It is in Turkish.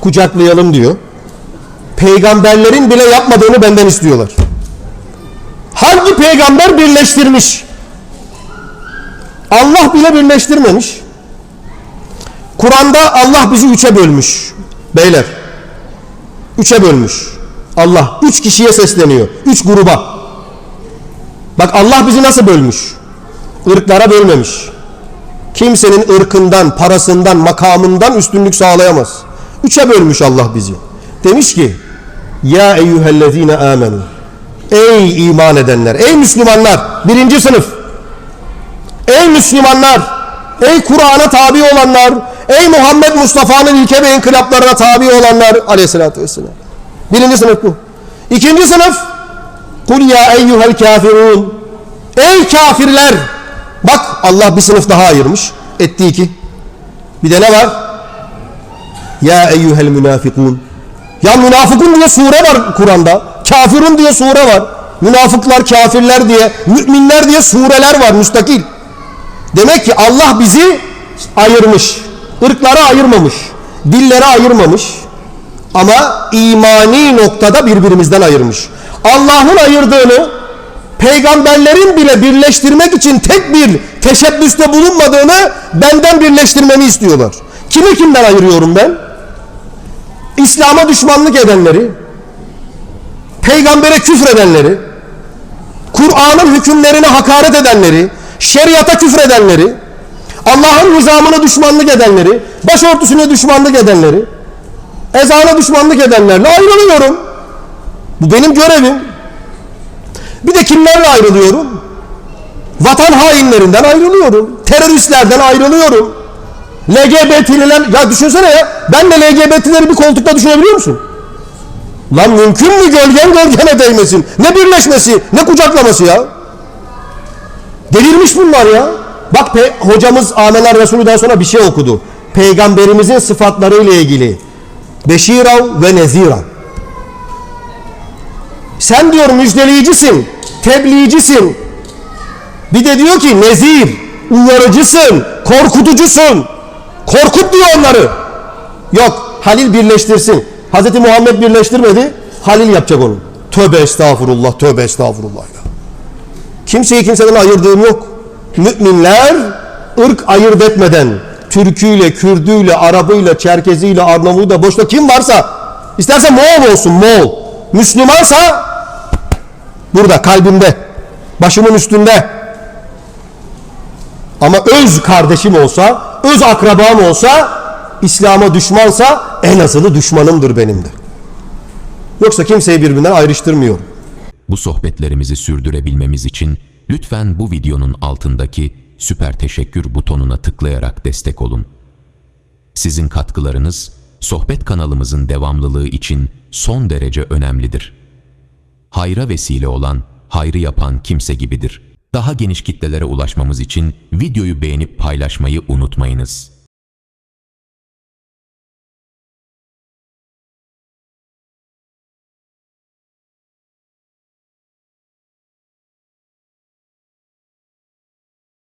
kucaklayalım diyor. Peygamberlerin bile yapmadığını benden istiyorlar. Hangi peygamber birleştirmiş? Allah bile birleştirmemiş. Kur'an'da Allah bizi üçe bölmüş. Beyler. Üçe bölmüş. Allah üç kişiye sesleniyor. Üç gruba. Bak Allah bizi nasıl bölmüş? Irklara bölmemiş. Kimsenin ırkından, parasından, makamından üstünlük sağlayamaz. Üçe bölmüş Allah bizi. Demiş ki Ya eyyühellezine amenu Ey iman edenler, ey Müslümanlar birinci sınıf Ey Müslümanlar, ey Kur'an'a tabi olanlar, ey Muhammed Mustafa'nın ilke ve inkılaplarına tabi olanlar aleyhissalatü vesselam. Birinci sınıf bu. İkinci sınıf Kul ya eyyuhel kafirun Ey kafirler Bak Allah bir sınıf daha ayırmış. Etti iki. Bir de ne var? Ya eyyuhel münafikun Ya münafıkun diye sure var Kur'an'da. Kafirun diye sure var. Münafıklar, kafirler diye, müminler diye sureler var müstakil. Demek ki Allah bizi ayırmış. Irklara ayırmamış. Dillere ayırmamış. Ama imani noktada birbirimizden ayırmış. Allah'ın ayırdığını peygamberlerin bile birleştirmek için tek bir teşebbüste bulunmadığını benden birleştirmemi istiyorlar. Kimi kimden ayırıyorum ben? İslam'a düşmanlık edenleri, peygambere küfredenleri, Kur'an'ın hükümlerine hakaret edenleri, şeriata küfredenleri, Allah'ın nizamına düşmanlık edenleri, başörtüsüne düşmanlık edenleri, ezana düşmanlık edenlerle ayrılıyorum. Bu benim görevim. Bir de kimlerle ayrılıyorum? Vatan hainlerinden ayrılıyorum. Teröristlerden ayrılıyorum. LGBT'liler, ya düşünsene ya, ben de LGBT'leri bir koltukta düşünebiliyor musun? Lan mümkün mü gölgen gölgene değmesin? Ne birleşmesi, ne kucaklaması ya? Delirmiş bunlar ya. Bak pe- hocamız Amener Resulü'den sonra bir şey okudu. Peygamberimizin sıfatlarıyla ilgili. Beşirav ve Nezirav. Sen diyor müjdeleyicisin, tebliğcisin. Bir de diyor ki nezir, uyarıcısın, korkutucusun. Korkut diyor onları. Yok, Halil birleştirsin. Hz. Muhammed birleştirmedi, Halil yapacak onu. Tövbe estağfurullah, tövbe estağfurullah ya. Kimseyi kimseden ayırdığım yok. Müminler ırk ayırt etmeden Türküyle, Kürdüyle, Arabıyla, Çerkeziyle, Arnavutuyla, boşta kim varsa isterse Moğol olsun Moğol. Müslümansa burada kalbimde, başımın üstünde. Ama öz kardeşim olsa, öz akrabam olsa, İslam'a düşmansa en azılı düşmanımdır benim de. Yoksa kimseyi birbirinden ayrıştırmıyorum. Bu sohbetlerimizi sürdürebilmemiz için lütfen bu videonun altındaki süper teşekkür butonuna tıklayarak destek olun. Sizin katkılarınız sohbet kanalımızın devamlılığı için son derece önemlidir. Hayra vesile olan, hayrı yapan kimse gibidir. Daha geniş kitlelere ulaşmamız için videoyu beğenip paylaşmayı unutmayınız.